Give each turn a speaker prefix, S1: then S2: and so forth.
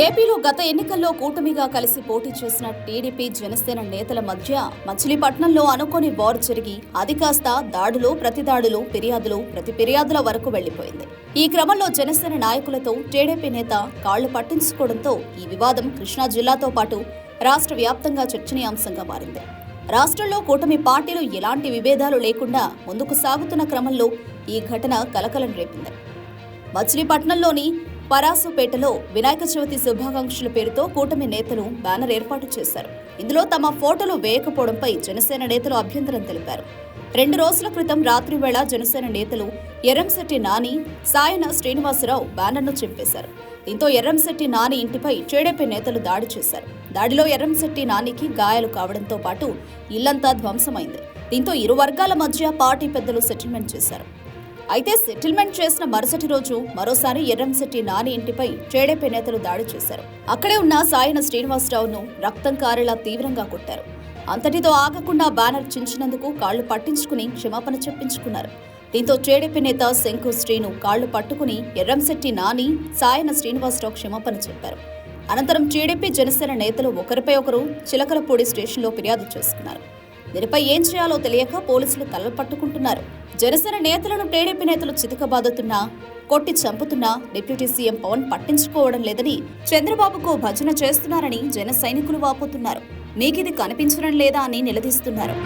S1: ఏపీలో గత ఎన్నికల్లో కూటమిగా కలిసి పోటీ చేసిన టీడీపీ జనసేన నేతల మధ్య మచిలీపట్నంలో అనుకోని వార్ జరిగి అది కాస్త దాడులు ప్రతిదాడులు ఫిర్యాదులు ప్రతి ఫిర్యాదుల వరకు వెళ్ళిపోయింది ఈ క్రమంలో జనసేన నాయకులతో టీడీపీ నేత కాళ్ళు పట్టించుకోవడంతో ఈ వివాదం కృష్ణా జిల్లాతో పాటు రాష్ట్ర వ్యాప్తంగా చర్చనీయాంశంగా మారింది. రాష్ట్రంలో కూటమి పార్టీలు ఎలాంటి విభేదాలు లేకుండా ముందుకు సాగుతున్న క్రమంలో ఈ ఘటన కలకలం రేపింది. మచిలీపట్నంలోని పరాసుపేటలో వినాయక చవితి శుభాకాంక్షల పేరుతో కూటమి నేతలు బ్యానర్ ఏర్పాటు చేశారు. ఇందులో తమ ఫోటోలు వేయకపోవడంపై జనసేన నేతలు అభ్యంతరం తెలిపారు. రెండు రోజుల క్రితం రాత్రి వేళ జనసేన నేతలు ఎర్రంశెట్టి నాని సాయన శ్రీనివాసరావు బ్యానర్ను చింపేశారు. దీంతో ఎర్రంశెట్టి నాని ఇంటిపై టీడీపీ నేతలు దాడి చేశారు. దాడిలో ఎర్రంశెట్టి నానికి గాయాలు కావడంతో పాటు ఇల్లంతా ధ్వంసమైంది. దీంతో ఇరు వర్గాల మధ్య పార్టీ పెద్దలు సెటిల్మెంట్ చేశారు. అయితే సెటిల్మెంట్ చేసిన మరుసటి రోజు మరోసారి ఎర్రంశెట్టి నాని ఇంటిపై టీడీపీ నేతలు దాడి చేశారు. అక్కడే ఉన్న సాయన శ్రీనివాసరావును రక్తం కారేలా తీవ్రంగా కొట్టారు. అంతటితో ఆగకుండా బ్యానర్ చించినందుకు కాళ్ళు పట్టించుకుని క్షమాపణ చెప్పించుకున్నారు. దీంతో టీడీపీ నేత శంకు శ్రీను కాళ్ళు పట్టుకుని ఎర్రంశెట్టి నాని సాయన శ్రీనివాసరావు క్షమాపణ చెప్పారు. అనంతరం టీడీపీ జనసేన నేతలు ఒకరిపై ఒకరు చిలకలపూడి స్టేషన్లో ఫిర్యాదు చేసుకున్నారు. దీనిపై ఏం చేయాలో తెలియక పోలీసులు తలలు పట్టుకుంటున్నారు. జనసేన నేతలను టీడీపీ నేతలు చితకబాదుతున్నా కొట్టి చంపుతున్నా డిప్యూటీ సీఎం పవన్ పట్టించుకోవడం లేదని చంద్రబాబుకు భజన చేస్తున్నారని జన సైనికులు వాపోతున్నారు. మీకిది కనిపించడం లేదా అని నిలదీస్తున్నారు.